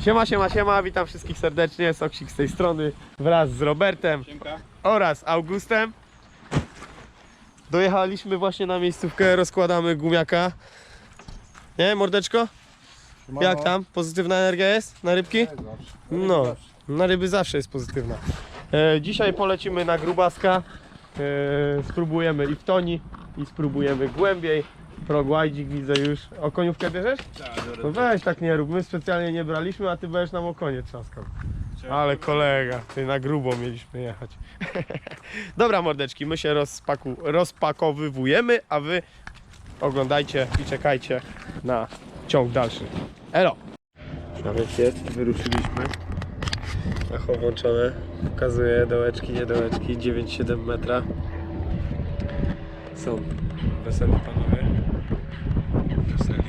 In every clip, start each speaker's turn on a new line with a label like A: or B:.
A: Siema, siema, siema, witam wszystkich serdecznie, Soksik z tej strony wraz z Robertem
B: Siemka.
A: oraz Augustem. Dojechaliśmy właśnie na miejscówkę, rozkładamy gumiaka. Nie, mordeczko? Jak tam? Pozytywna energia jest na rybki? No, na ryby zawsze jest pozytywna. E, dzisiaj polecimy na grubaska. E, spróbujemy i w toni, i spróbujemy głębiej. Progłajdzik widzę już. O koniówkę bierzesz? No weź tak nie rób, my specjalnie nie braliśmy, a ty będziesz nam o konie trzaskał. Ale kolega, ty na grubo mieliśmy jechać. Dobra mordeczki, my się rozpaku, rozpakowywujemy, a wy oglądajcie i czekajcie na ciąg dalszy. Elo! Więc jest, wyruszyliśmy. Echo włączone. Pokazuje dołeczki, nie dołeczki, 9-7 metra. Są weseli panowie. Weseli.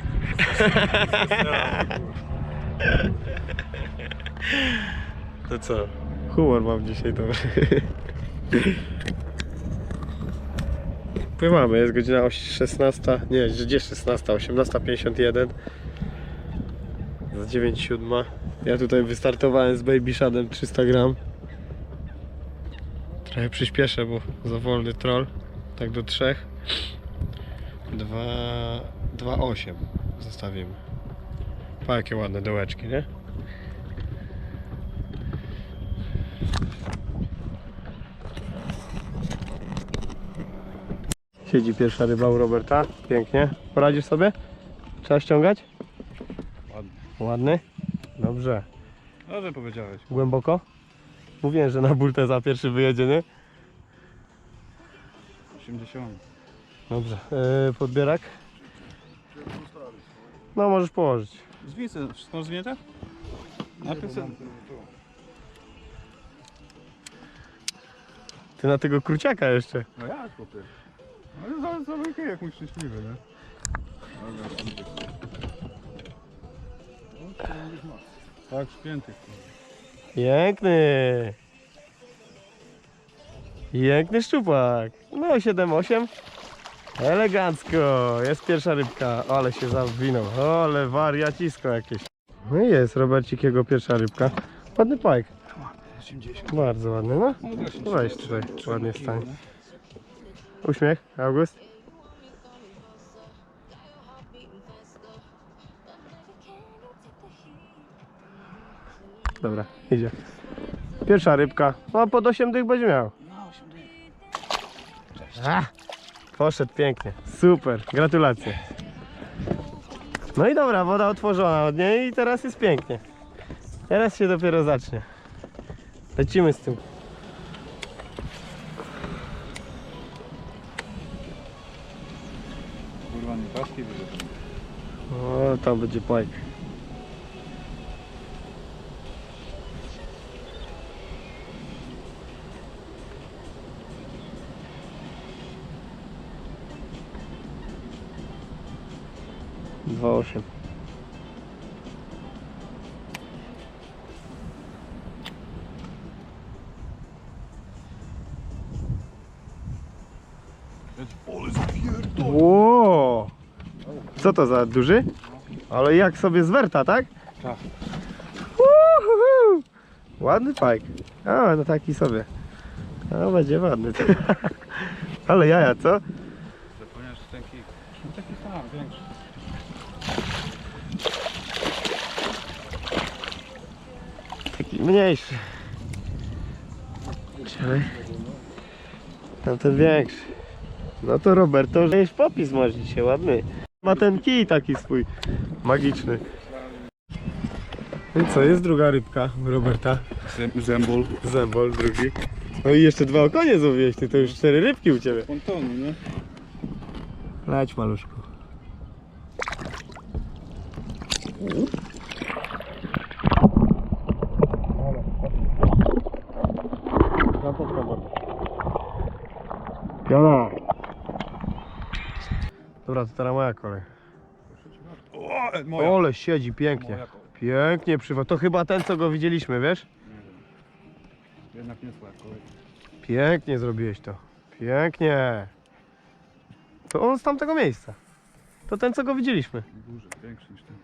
A: To co? Humor mam dzisiaj to. Pływamy, jest godzina oś- 16, nie, gdzie 16, 18.51 za 9.7 Ja tutaj wystartowałem z Baby Shadem 300 gram Trochę przyspieszę, bo za wolny troll Tak do 3 2 2,8 zostawimy Pa jakie ładne dołeczki, nie? Siedzi pierwsza ryba u Roberta. Pięknie. Poradzisz sobie? Trzeba ściągać?
B: Ładny.
A: Ładny? Dobrze.
B: Dobrze powiedziałeś.
A: Głęboko? Mówiłem, że na burtę za pierwszy wyjedzie, nie?
B: 80.
A: Dobrze. Yy, podbierak? No możesz położyć.
B: Zwice, wszystko zwinięte? Najpierw se...
A: Ty na tego kruciaka jeszcze.
B: No jak chłopie? No za, za rękę jak mój szczęśliwy, nie? Tak, szpięty.
A: Piękny. Piękny szczupak. No 7-8. Elegancko. Jest pierwsza rybka. Ale się zawinął. Ale wariacisko jakieś. No i jest Robercik jego pierwsza rybka. Ładny pajk.
B: 80.
A: Bardzo ładny, no. Weź tutaj, ładnie stań. Uśmiech, August. Dobra, idzie. Pierwsza rybka. No pod 8 dych będzie miał. A, poszedł pięknie. Super, gratulacje. No i dobra, woda otworzona od niej i teraz jest pięknie. Teraz się dopiero zacznie. Lecimy z tym.
B: Kurwa, nie paski wyżej.
A: O, tam będzie pajk. Dwa osiem.
B: Ole zapierdol!
A: Ło! Co to za duży? Ale jak sobie zwerta, tak?
B: Tak.
A: Uhuhu! Ładny pajk. A, no taki sobie. No będzie ładny. Ale jaja, co?
B: Zapomniałeś, że ten kik. No taki sam, większy.
A: Taki mniejszy. Czekaj. Tamten większy. No to Robert, to już popis masz dzisiaj, ładny. Ma ten kij taki swój magiczny. No I co, jest druga rybka u Roberta.
B: Zembol.
A: Zembol drugi. No i jeszcze dwa okonie złowiłeś, ty to już cztery rybki u ciebie.
B: Pontonu, nie?
A: Leć maluszku. Dobra, to teraz moja kolej.
B: O, moja.
A: Ole, siedzi pięknie.
B: Moja kolej.
A: Pięknie przywa. To chyba ten, co go widzieliśmy, wiesz?
B: Jednak nie.
A: Pięknie zrobiłeś to. Pięknie. To on z tamtego miejsca. To ten, co go widzieliśmy.
B: Duży, większy niż ten.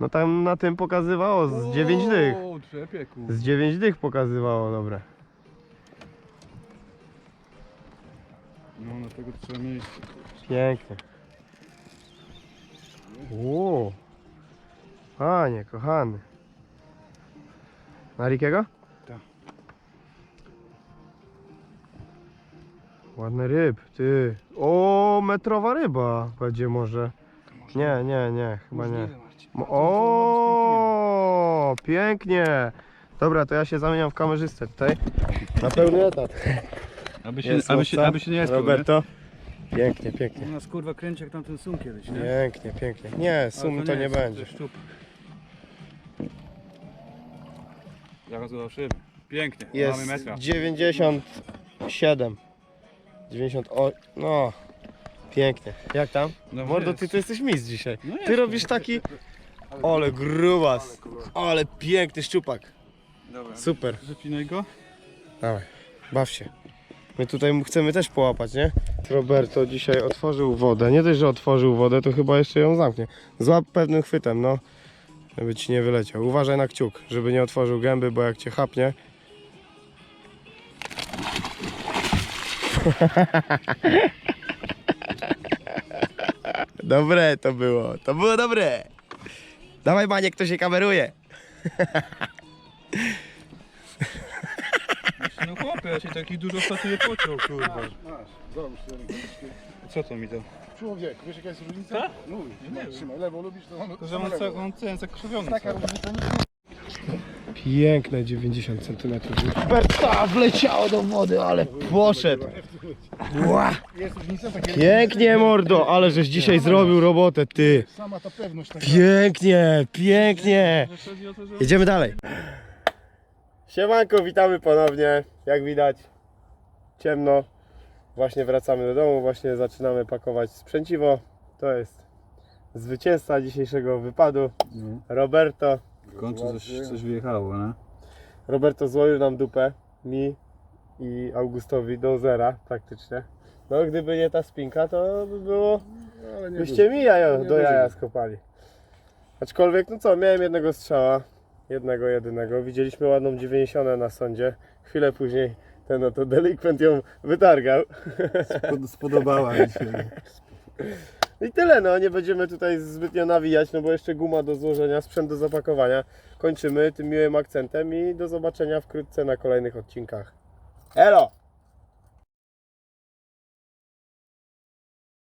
A: No tam na tym pokazywało z 9 dych.
B: O, trzepie, kur.
A: Z 9 dych pokazywało, dobre.
B: No, na tego trzeba miejsce.
A: Pięknie. Uuu. Panie, kochany. Na Rikiego?
B: Tak.
A: Ładny ryb, ty. O, metrowa ryba będzie może. Nie, nie, nie, chyba nie. Mo- O, pięknie. Dobra, to ja się zamieniam w kamerzystę tutaj. Na pełny etat.
B: Aby się,
A: Jest
B: aby się,
A: łowca.
B: aby się nie skrył,
A: Roberto. Pięknie, pięknie.
C: U nas kurwa kręci jak tamten sum kiedyś, nie?
A: Pięknie, pięknie. Nie, sum to nie
C: jest,
A: będzie.
C: jest szczup.
B: Zaraz zobaczymy. Pięknie, mamy
A: Jest
B: metra.
A: 97. 98. No. Pięknie. Jak tam?
B: No
A: Mordo,
B: jest.
A: ty to jesteś mistrz dzisiaj.
B: No
A: Ty
B: jest.
A: robisz taki. Ale grubas. Ale piękny szczupak.
B: Dobra,
A: Super.
B: zapinaj go.
A: Dawaj. Baw się. My tutaj chcemy też połapać, nie? Roberto dzisiaj otworzył wodę. Nie dość, że otworzył wodę, to chyba jeszcze ją zamknie. Złap pewnym chwytem, no. Żeby ci nie wyleciał. Uważaj na kciuk, żeby nie otworzył gęby, bo jak cię chapnie. Dobre to było, to było dobre. Dawaj Maniek, to się kameruje.
B: No chłopie, ja się taki dużo ostatnio nie pociął, kurwa.
D: Masz, załóż sobie rękawiczki.
B: Co to mi to?
D: Człowiek, wiesz jaka jest różnica?
B: Tak?
D: Mój, nie trzymaj, lewo lubisz, to mamy
B: To, że on,
D: lewo.
B: ca- on ten zakrzywiony
D: Taka różnica nie
A: Piękne 90 cm. Berta wleciało do wody, ale poszedł. Ła.
D: jest różnica, takie
A: Pięknie mordo, ale żeś dzisiaj zrobił robotę ty.
D: Sama ta pewność taka.
A: Pięknie, pięknie. Jedziemy dalej. Siemanko, witamy ponownie. Jak widać, ciemno. Właśnie wracamy do domu, właśnie zaczynamy pakować sprzęciwo. To jest zwycięzca dzisiejszego wypadu,
B: No.
A: Roberto.
B: W końcu coś, coś wyjechało, nie?
A: Roberto złoił nam dupę, mi i Augustowi do zera praktycznie. No gdyby nie ta spinka, to by było,
D: Ale nie
A: byście mi jajo, do jaja skopali. Aczkolwiek, no co, miałem jednego strzała, jednego jedynego. Widzieliśmy ładną 90 na sądzie. Chwilę później ten oto delikwent ją wytargał.
B: Spod- Spodobała mi się.
A: I tyle, no nie będziemy tutaj zbytnio nawijać, no bo jeszcze guma do złożenia, sprzęt do zapakowania. Kończymy tym miłym akcentem i do zobaczenia wkrótce na kolejnych odcinkach. Elo!